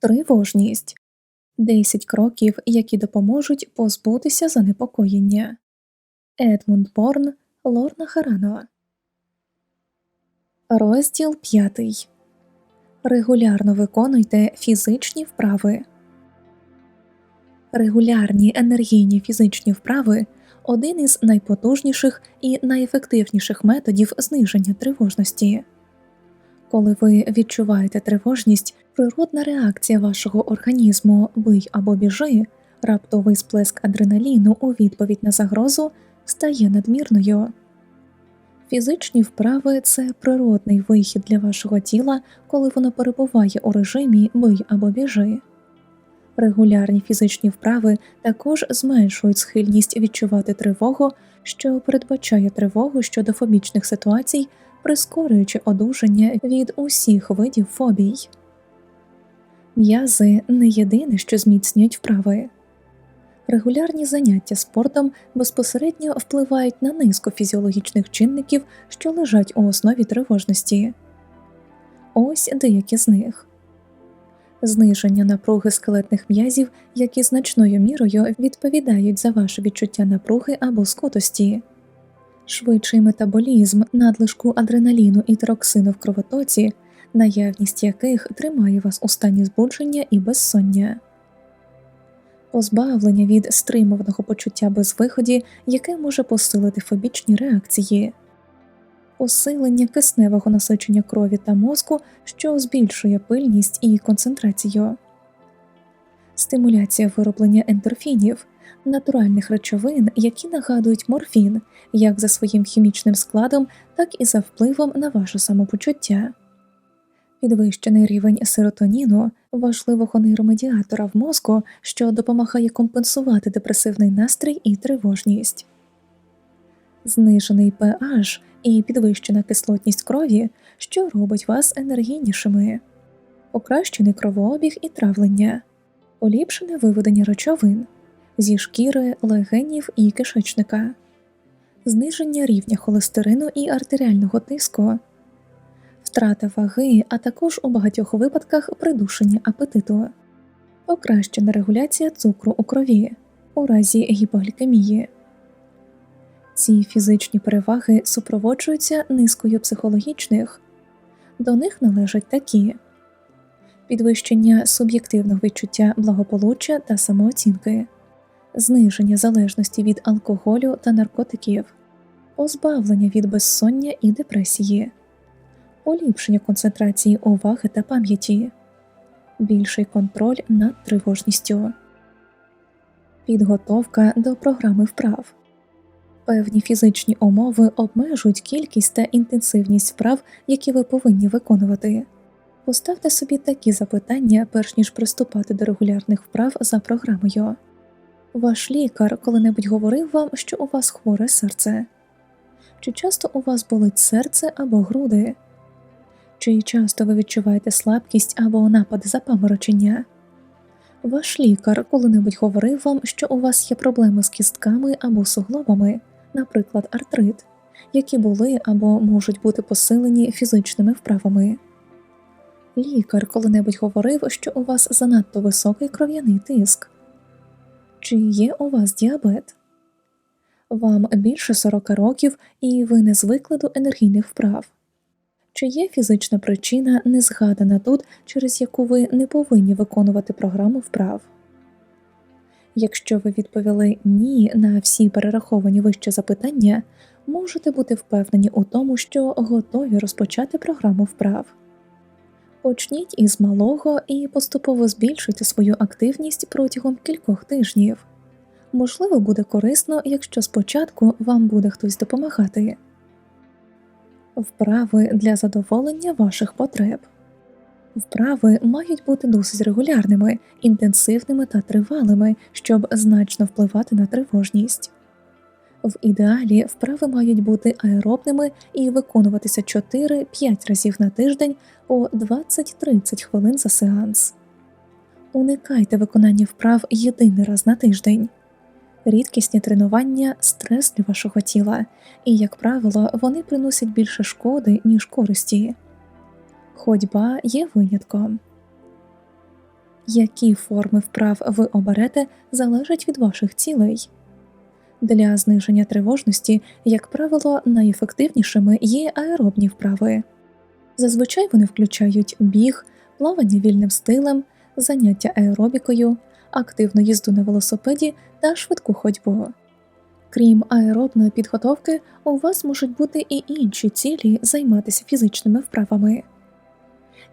Тривожність 10 кроків, які допоможуть позбутися занепокоєння. Едмунд Борн Лорна Харано. Розділ 5. Регулярно виконуйте фізичні вправи. Регулярні енергійні фізичні вправи один із найпотужніших і найефективніших методів зниження тривожності. Коли ви відчуваєте тривожність, природна реакція вашого організму бий або біжи, раптовий сплеск адреналіну у відповідь на загрозу стає надмірною. Фізичні вправи це природний вихід для вашого тіла, коли воно перебуває у режимі бий або біжи. Регулярні фізичні вправи також зменшують схильність відчувати тривогу, що передбачає тривогу щодо фобічних ситуацій, прискорюючи одужання від усіх видів фобій. М'язи не єдине, що зміцнюють вправи. Регулярні заняття спортом безпосередньо впливають на низку фізіологічних чинників, що лежать у основі тривожності. Ось деякі з них зниження напруги скелетних м'язів, які значною мірою відповідають за ваше відчуття напруги або скутості, швидший метаболізм надлишку адреналіну і тироксину в кровотоці, наявність яких тримає вас у стані збудження і безсоння. Позбавлення від стримуваного почуття безвиході, яке може посилити фобічні реакції, посилення кисневого насичення крові та мозку, що збільшує пильність і концентрацію, стимуляція вироблення ендорфінів, натуральних речовин, які нагадують морфін як за своїм хімічним складом, так і за впливом на ваше самопочуття. Підвищений рівень серотоніну, важливого нейромедіатора в мозку, що допомагає компенсувати депресивний настрій і тривожність, знижений pH і підвищена кислотність крові, що робить вас енергійнішими, покращений кровообіг і травлення, поліпшене виведення речовин зі шкіри, легенів і кишечника, зниження рівня холестерину і артеріального тиску. Втрата ваги, а також у багатьох випадках придушення апетиту, покращена регуляція цукру у крові у разі гіпоглікемії. Ці фізичні переваги супроводжуються низкою психологічних, до них належать такі підвищення суб'єктивного відчуття благополуччя та самооцінки, зниження залежності від алкоголю та наркотиків, позбавлення від безсоння і депресії поліпшення концентрації уваги та пам'яті, більший контроль над тривожністю, підготовка до програми вправ. Певні фізичні умови обмежують кількість та інтенсивність вправ, які ви повинні виконувати. Поставте собі такі запитання, перш ніж приступати до регулярних вправ за програмою. Ваш лікар коли-небудь говорив вам, що у вас хворе серце, чи часто у вас болить серце або груди, чи часто ви відчуваєте слабкість або напади запаморочення? Ваш лікар коли-небудь говорив вам, що у вас є проблеми з кістками або суглобами, наприклад, артрит, які були або можуть бути посилені фізичними вправами. Лікар коли-небудь говорив, що у вас занадто високий кров'яний тиск, чи є у вас діабет? Вам більше 40 років і ви не звикли до енергійних вправ чи є фізична причина, не згадана тут, через яку ви не повинні виконувати програму вправ. Якщо ви відповіли ні на всі перераховані вище запитання, можете бути впевнені у тому, що готові розпочати програму вправ. Почніть із малого і поступово збільшуйте свою активність протягом кількох тижнів. Можливо, буде корисно, якщо спочатку вам буде хтось допомагати вправи для задоволення ваших потреб. Вправи мають бути досить регулярними, інтенсивними та тривалими, щоб значно впливати на тривожність. В ідеалі вправи мають бути аеробними і виконуватися 4-5 разів на тиждень по 20-30 хвилин за сеанс. Уникайте виконання вправ єдиний раз на тиждень. Рідкісні тренування стрес для вашого тіла, і, як правило, вони приносять більше шкоди, ніж користі. Ходьба є винятком. які форми вправ ви оберете, залежать від ваших цілей. Для зниження тривожності, як правило, найефективнішими є аеробні вправи. Зазвичай вони включають біг, плавання вільним стилем, заняття аеробікою, активну їзду на велосипеді та швидку ходьбу. Крім аеробної підготовки, у вас можуть бути і інші цілі займатися фізичними вправами.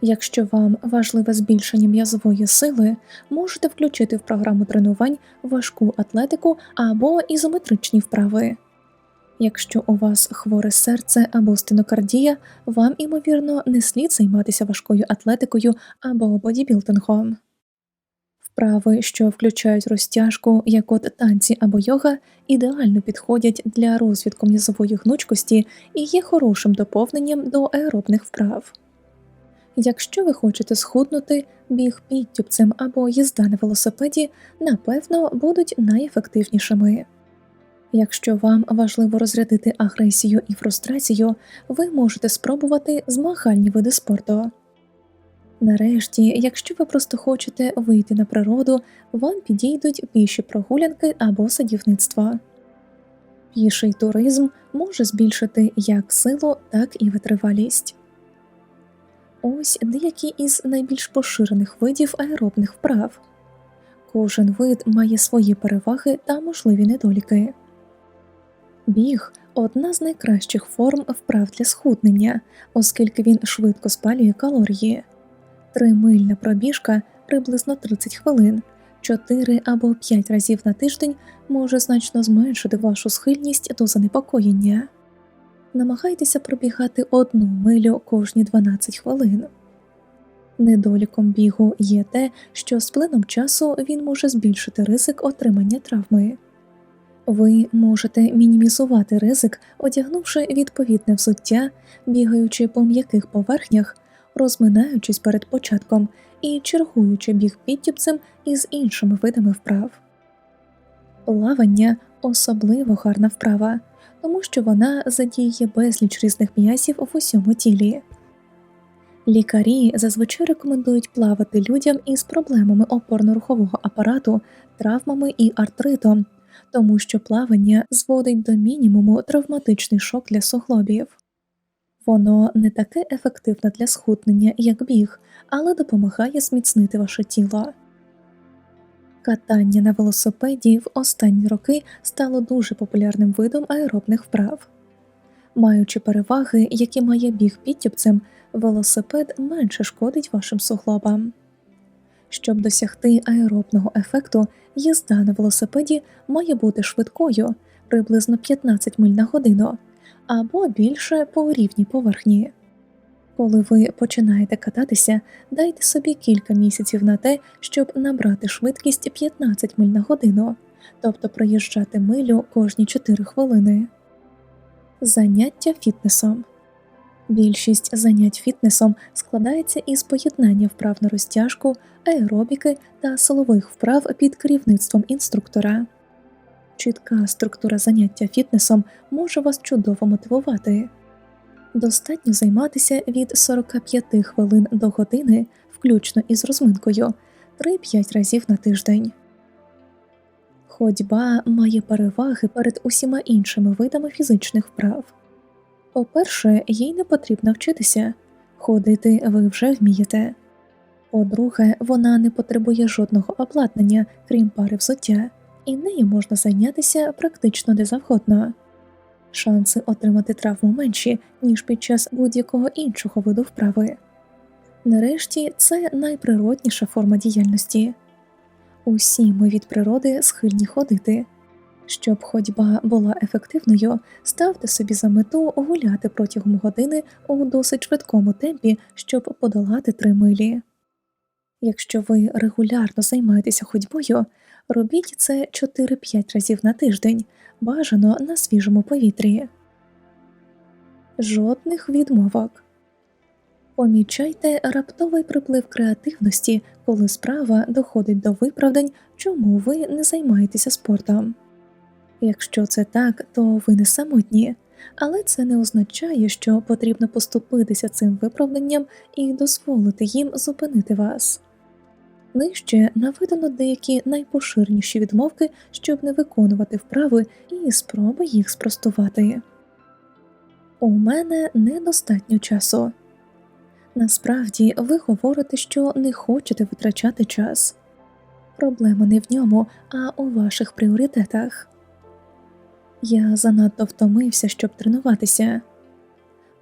Якщо вам важливе збільшення м'язової сили, можете включити в програму тренувань важку атлетику або ізометричні вправи. Якщо у вас хворе серце або стенокардія, вам, ймовірно, не слід займатися важкою атлетикою або бодібілдингом. Вправи, що включають розтяжку, як от танці або йога, ідеально підходять для розвитку м'язової гнучкості і є хорошим доповненням до аеробних вправ. Якщо ви хочете схуднути, біг підтюбцем або їзда на велосипеді, напевно, будуть найефективнішими. Якщо вам важливо розрядити агресію і фрустрацію, ви можете спробувати змагальні види спорту. Нарешті, якщо ви просто хочете вийти на природу, вам підійдуть піші прогулянки або садівництво. Піший туризм може збільшити як силу, так і витривалість. Ось деякі із найбільш поширених видів аеробних вправ. Кожен вид має свої переваги та можливі недоліки. Біг одна з найкращих форм вправ для схуднення, оскільки він швидко спалює калорії. Тримильна пробіжка приблизно 30 хвилин, 4 або 5 разів на тиждень може значно зменшити вашу схильність до занепокоєння. Намагайтеся пробігати одну милю кожні 12 хвилин. Недоліком бігу є те, що з плином часу він може збільшити ризик отримання травми. Ви можете мінімізувати ризик, одягнувши відповідне взуття, бігаючи по м'яких поверхнях, розминаючись перед початком і чергуючи біг підтюпцем із іншими видами вправ. Плавання особливо гарна вправа, тому що вона задіє безліч різних м'язів в усьому тілі. Лікарі зазвичай рекомендують плавати людям із проблемами опорно-рухового апарату, травмами і артритом, тому що плавання зводить до мінімуму травматичний шок для суглобів. Воно не таке ефективне для схуднення, як біг, але допомагає зміцнити ваше тіло. Катання на велосипеді в останні роки стало дуже популярним видом аеробних вправ. Маючи переваги, які має біг підтюпцем, велосипед менше шкодить вашим суглобам. Щоб досягти аеробного ефекту, їзда на велосипеді має бути швидкою приблизно 15 миль на годину або більше по рівній поверхні. Коли ви починаєте кататися, дайте собі кілька місяців на те, щоб набрати швидкість 15 миль на годину, тобто проїжджати милю кожні 4 хвилини. Заняття фітнесом більшість занять фітнесом складається із поєднання вправ на розтяжку, аеробіки та силових вправ під керівництвом інструктора. Чітка структура заняття фітнесом може вас чудово мотивувати. Достатньо займатися від 45 хвилин до години, включно із розминкою, 3-5 разів на тиждень. Ходьба має переваги перед усіма іншими видами фізичних вправ. По-перше, їй не потрібно вчитися, ходити ви вже вмієте. По-друге, вона не потребує жодного обладнання, крім пари взуття, і нею можна зайнятися практично де завгодно. Шанси отримати травму менші, ніж під час будь-якого іншого виду вправи. Нарешті це найприродніша форма діяльності. Усі ми від природи схильні ходити. Щоб ходьба була ефективною, ставте собі за мету гуляти протягом години у досить швидкому темпі, щоб подолати три милі. Якщо ви регулярно займаєтеся ходьбою, робіть це 4-5 разів на тиждень, бажано на свіжому повітрі. Жодних відмовок. Помічайте раптовий приплив креативності, коли справа доходить до виправдань, чому ви не займаєтеся спортом. Якщо це так, то ви не самотні, але це не означає, що потрібно поступитися цим виправданням і дозволити їм зупинити вас. Нижче наведено деякі найпоширеніші відмовки, щоб не виконувати вправи і спроби їх спростувати. У мене недостатньо часу. Насправді ви говорите, що не хочете витрачати час. Проблема не в ньому, а у ваших пріоритетах. Я занадто втомився, щоб тренуватися.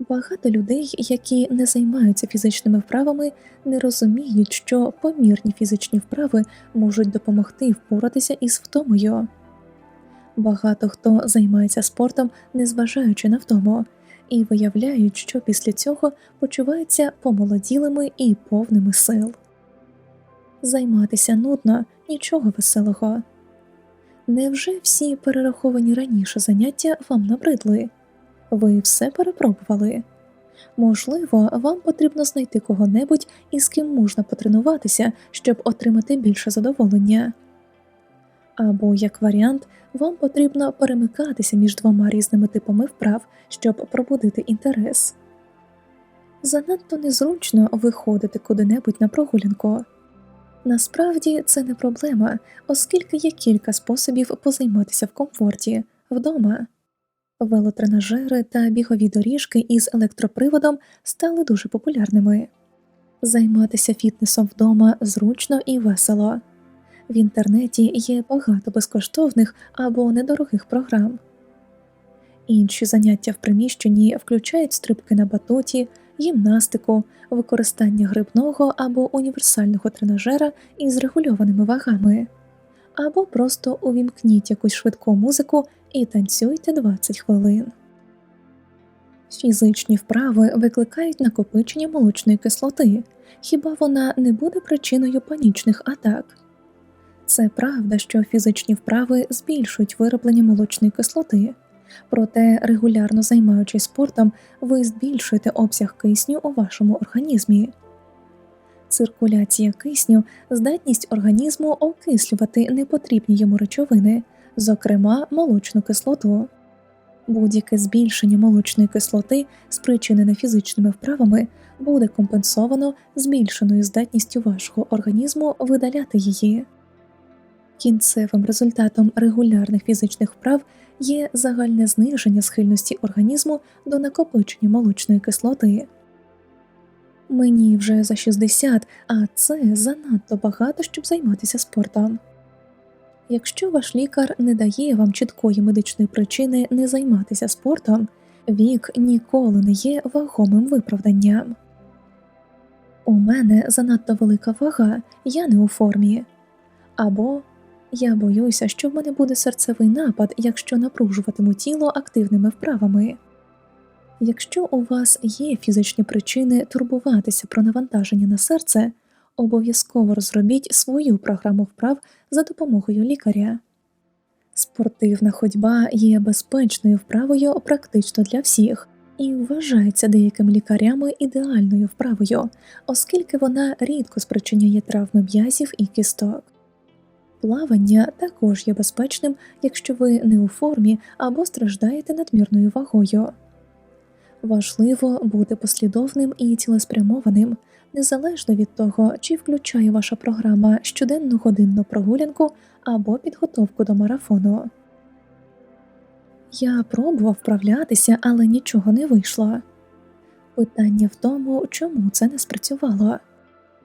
Багато людей, які не займаються фізичними вправами, не розуміють, що помірні фізичні вправи можуть допомогти впоратися із втомою. Багато хто займається спортом, незважаючи на втому, і виявляють, що після цього почуваються помолоділими і повними сил. Займатися нудно, нічого веселого. Невже всі перераховані раніше заняття вам набридли? Ви все перепробували? Можливо, вам потрібно знайти кого-небудь, із ким можна потренуватися, щоб отримати більше задоволення. Або, як варіант, вам потрібно перемикатися між двома різними типами вправ, щоб пробудити інтерес. Занадто незручно виходити куди-небудь на прогулянку. Насправді це не проблема, оскільки є кілька способів позайматися в комфорті вдома. Велотренажери та бігові доріжки із електроприводом стали дуже популярними. Займатися фітнесом вдома зручно і весело. В інтернеті є багато безкоштовних або недорогих програм. Інші заняття в приміщенні включають стрибки на батуті, гімнастику, використання грибного або універсального тренажера із регульованими вагами, або просто увімкніть якусь швидку музику і танцюйте 20 хвилин. Фізичні вправи викликають накопичення молочної кислоти, хіба вона не буде причиною панічних атак? Це правда, що фізичні вправи збільшують вироблення молочної кислоти, проте регулярно займаючись спортом, ви збільшуєте обсяг кисню у вашому організмі. Циркуляція кисню здатність організму окислювати непотрібні йому речовини, зокрема молочну кислоту. Будь-яке збільшення молочної кислоти, спричинене фізичними вправами, буде компенсовано збільшеною здатністю вашого організму видаляти її. Кінцевим результатом регулярних фізичних вправ є загальне зниження схильності організму до накопичення молочної кислоти. Мені вже за 60, а це занадто багато, щоб займатися спортом. Якщо ваш лікар не дає вам чіткої медичної причини не займатися спортом, вік ніколи не є вагомим виправданням. У мене занадто велика вага, я не у формі, або я боюся, що в мене буде серцевий напад, якщо напружуватиму тіло активними вправами. Якщо у вас є фізичні причини турбуватися про навантаження на серце, обов'язково розробіть свою програму вправ за допомогою лікаря. Спортивна ходьба є безпечною вправою практично для всіх і вважається деякими лікарями ідеальною вправою, оскільки вона рідко спричиняє травми м'язів і кісток. Плавання також є безпечним, якщо ви не у формі або страждаєте надмірною вагою. Важливо бути послідовним і цілеспрямованим, незалежно від того, чи включає ваша програма щоденну годинну прогулянку або підготовку до марафону. Я пробував вправлятися, але нічого не вийшло. Питання в тому, чому це не спрацювало.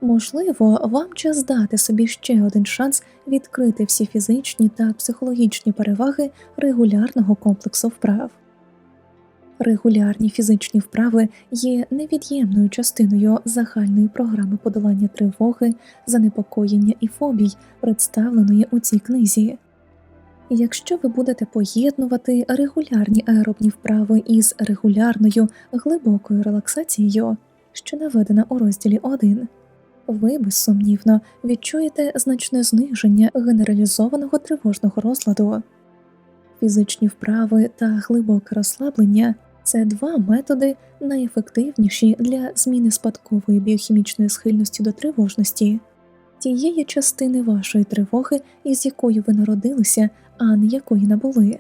Можливо, вам час дати собі ще один шанс відкрити всі фізичні та психологічні переваги регулярного комплексу вправ. Регулярні фізичні вправи є невід'ємною частиною загальної програми подолання тривоги, занепокоєння і фобій, представленої у цій книзі. Якщо ви будете поєднувати регулярні аеробні вправи із регулярною глибокою релаксацією, що наведена у розділі 1, ви безсумнівно відчуєте значне зниження генералізованого тривожного розладу. Фізичні вправи та глибоке розслаблення це два методи найефективніші для зміни спадкової біохімічної схильності до тривожності, тієї частини вашої тривоги, із якою ви народилися, а не якої набули.